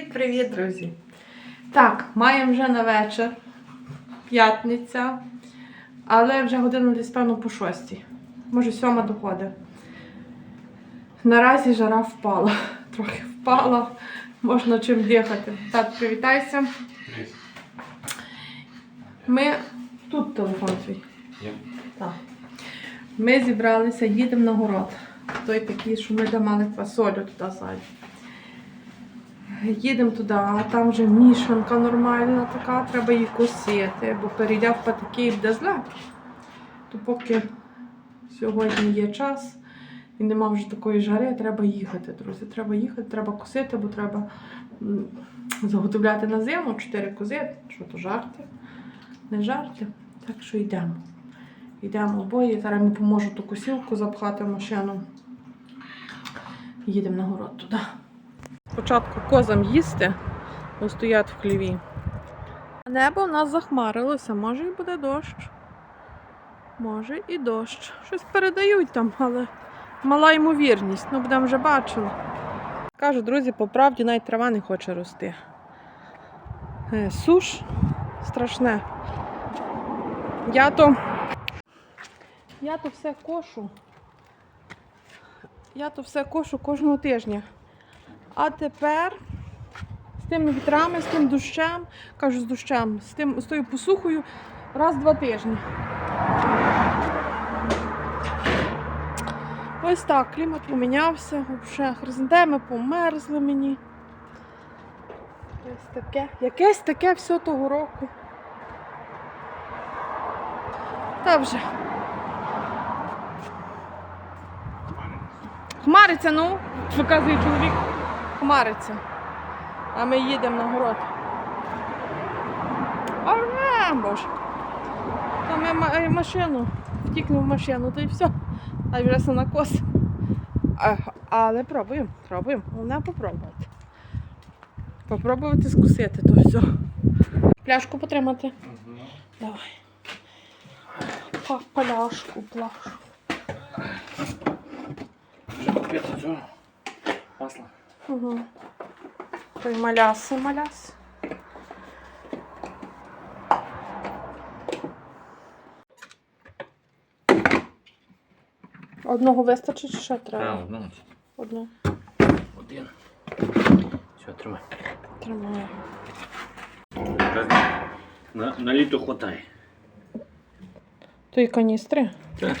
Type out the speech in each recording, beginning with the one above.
Привіт-привіт, друзі! Так, маємо вже на вечір. П'ятниця. Але вже година десь, певно, по шостій. Може, сьома доходить. Наразі жара впала. Трохи впала. Можна чим дихати. Так, привітайся. Ми. Тут телефон твій. Так. Ми зібралися, їдемо на город. Той такий, що ми де мали фасолю туди ззаді. Їдемо туди, а там вже мішанка нормальна така, треба її косити, бо перейде в патики буде зле. То поки сьогодні є час і нема вже такої жари, треба їхати, друзі. Треба їхати, треба косити, бо треба заготовляти на зиму чотири кози. Що то жарти? Не жарти. Так що йдемо. Йдемо обоє. Зараз ми поможу ту косілку запхати в машину. Їдемо на город туди. Спочатку козам їсти, бо стоять в хліві. Небо в нас захмарилося, може і буде дощ. Може і дощ. Щось передають там, але мала ймовірність. Ну, будемо вже бачили. Кажу, друзі, по правді навіть трава не хоче рости. Е, Суш страшне. Я то. Я то все кошу. Я то все кошу кожного тижня. А тепер з тими вітрами, з тим дощем, кажу з дощем, з, тим, з тою посухою раз-два тижні. Ось так, клімат помінявся, взагалі хризантеми померзли мені. Ось таке. Якесь таке все того року. Та вже. Хмариться, ну, виказує чоловік. Хмариться. А ми їдемо на город. А, боже. То ми е, машину, втікнемо в машину, то і все. А вже все на кос. А, але пробуємо, пробуємо. Головне попробувати. Попробувати скусити то все. Пляшку потримати. Давай. Па- Пляшку, пляшку. Що купити цього? Масла. Угу. Той маляси, маляс. Одного вистачить чи ще треба? Так, одну. Одну. Один. Все, тримай. Тримаю. На, на літо хватає. Тої каністри? Так.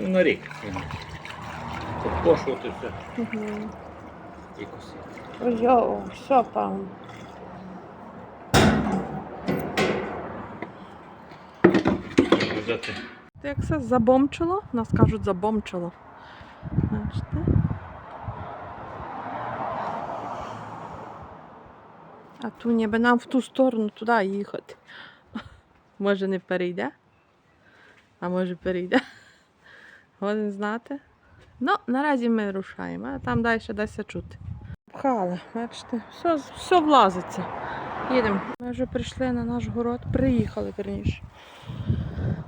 Ну, на рік. Покошувати все. Угу. І косити. Йоу, все, певно. Взяти. Ти як все забомчило? Нас кажуть забомчило. Бачите? А ту ніби нам в ту сторону туди їхати. Може не перейде? А може перейде? Годен знати. Ну, наразі ми рушаємо, а там далі десь чути. Пхали, бачите, все, все влазиться. Їдемо. Ми вже прийшли на наш город, приїхали верніше.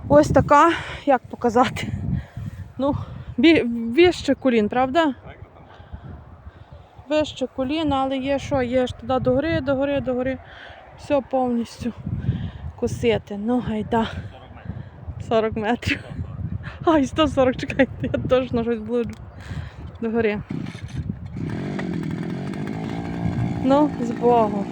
Ось така, як показати. Ну, вище колін, правда? Вище колін, але є що, є ж туди до гори, до гори, до гори. Все повністю косити. Ну, гайда. 40 метрів. Ай, 140, чекайте, я точно щось блуджу. Догорі. Ну, з Богом.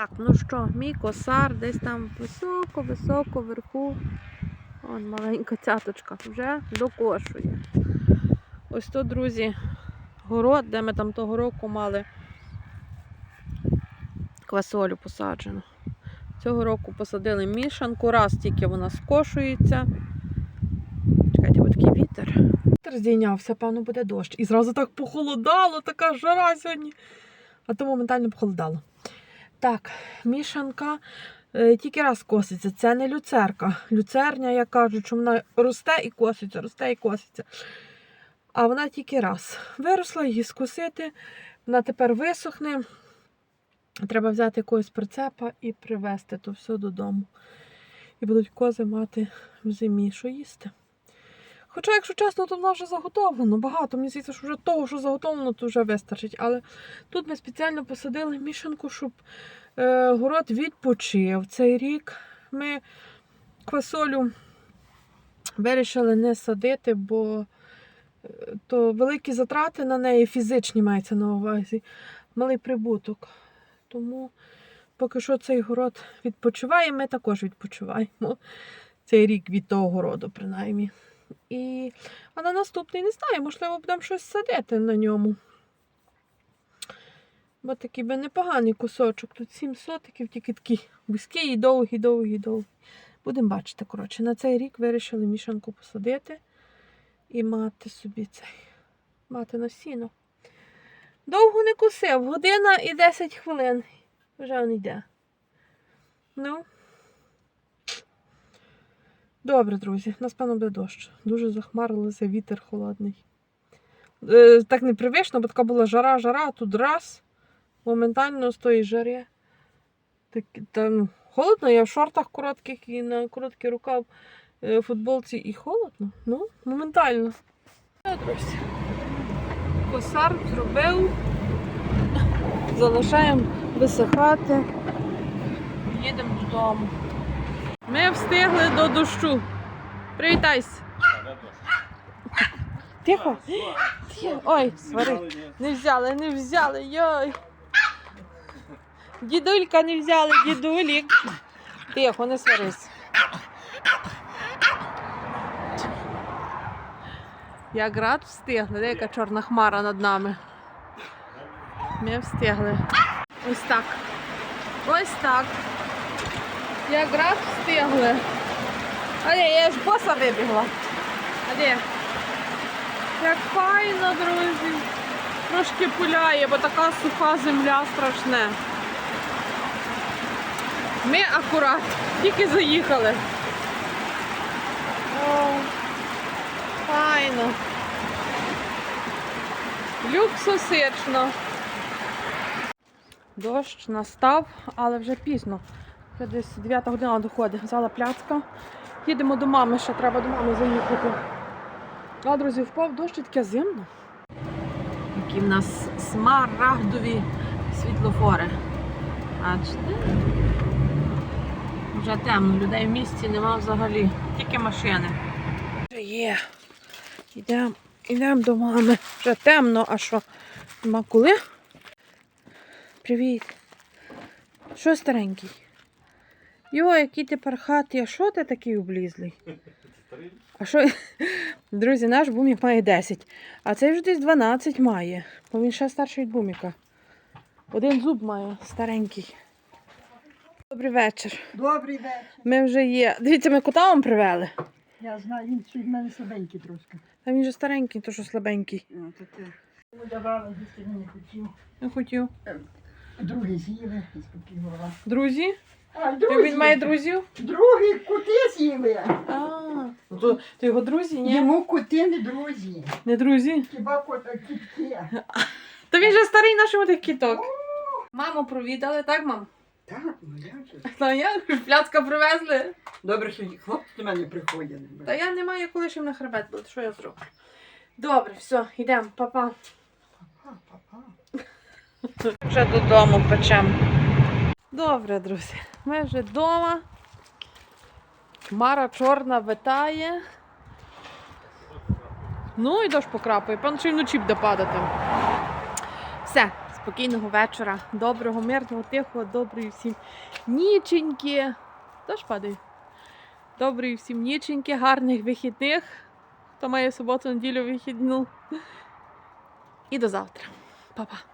Так, ну що, мій косар десь там високо-високо вверху. Вон маленька цяточка вже докошує. Ось то, друзі, город, де ми там того року мали квасолю посаджену. Цього року посадили мішанку, раз тільки вона скошується. Чекайте, бо такий вітер. Вітер здійнявся, певно, буде дощ. І зразу так похолодало, така жара сьогодні. А то моментально похолодало. Так, мішанка е, тільки раз коситься. Це не люцерка. Люцерня, як кажуть, що вона росте і коситься, росте і коситься. А вона тільки раз. Виросла її скосити, вона тепер висохне. Треба взяти якогось прицепа і привезти то все додому. І будуть кози мати в зимі, що їсти. Хоча, якщо чесно, то вона вже заготовлено. Багато. Мені здається, що вже того, що заготовлено, то вже вистачить. Але тут ми спеціально посадили мішанку, щоб е, город відпочив. Цей рік ми квасолю вирішили не садити, бо е, то великі затрати на неї фізичні мається на увазі, малий прибуток. Тому поки що цей город відпочиває, ми також відпочиваємо. Цей рік від того городу, принаймні. І... А на наступний не знаю, можливо, будемо щось садити на ньому. Бо такий би непоганий кусочок. Тут сім сотиків, тільки такий вузький і довгий, довгий, довгий. Будемо бачити, коротше. На цей рік вирішили мішанку посадити і мати собі цей. Мати на сіно. Довго не кусив, година і 10 хвилин. Вже він йде. Ну. Добре, друзі, нас певно буде дощ. Дуже захмарилося, вітер холодний. Е, так непривично, бо така була жара, жара, а тут раз. Моментально з тої жари. Так, там холодно, я в шортах коротких і на короткий рукав е, футболці і холодно. Ну, моментально. Е, Друзі. Косар зробив. Залишаємо висихати. Їдемо додому. Ми встигли до дощу. Привітайся. Тихо. Ой, свари. Не взяли, не взяли, йой. Дідулька не взяли, дідулік. Тихо, не сварись. Як рад встигли, деяка чорна хмара над нами. Ми встигли. Ось так. Ось так. Як раз встигли. А де, я ж боса вибігла. А де? Як файно, друзі. Трошки пуляє, бо така суха земля страшне. Ми акурат, тільки заїхали. О, файно. Люксосично. Дощ настав, але вже пізно. Вже десь 9 година доходить. Взяла пляцка. Їдемо до мами, ще треба до мами заїхати. А, друзі, впав дощ і таке зимно. Які в нас смарагдові світлофори. Бачите? Вже темно, людей в місті нема взагалі. Тільки машини. Вже є. Йдемо йдем до мами. Вже темно, а що? Нема коли? Привіт. Що старенький? Йо, який ти пархатий, а що ти такий облізлий? А що? Друзі, наш бумік має 10, а цей вже десь 12 має, бо він ще старший від буміка. Один зуб має старенький. Добрий вечір. Добрий вечір. Ми вже є. Дивіться, ми кота вам привели. Я знаю, він ще в мене слабенький трошки. А він же старенький, то що слабенький. Ну, то ти. Давали, їсти не хотів. Не хотів. Другі з'їли, і спокій голова. Друзі? А, Так Він має друзів? Другі кути з'їли. А, ну то, то його друзі, ні? Йому кути не друзі. Не друзі. Хіба кота кітки. Та він же старий наш тих кіток. Маму провідали, так, мам? Так, ну я вже. Та я пляцка привезли. Добре, що хлопці до мене приходять. Та я не маю коли ще на хребет бути, що я зроблю? Добре, все, йдемо, папа. Папа, папа. Вже додому печемо. Добре, друзі. Ми вже вдома. Хмара чорна витає. Ну і дощ покрапає. Пан ще вночі буде падати. Все, спокійного вечора, доброго, мирного, тихого, доброї всім ніченьки. Дощ падає. Доброї всім ніченьки, гарних вихідних. хто має суботу, неділю, вихідну. І до завтра. Па-па.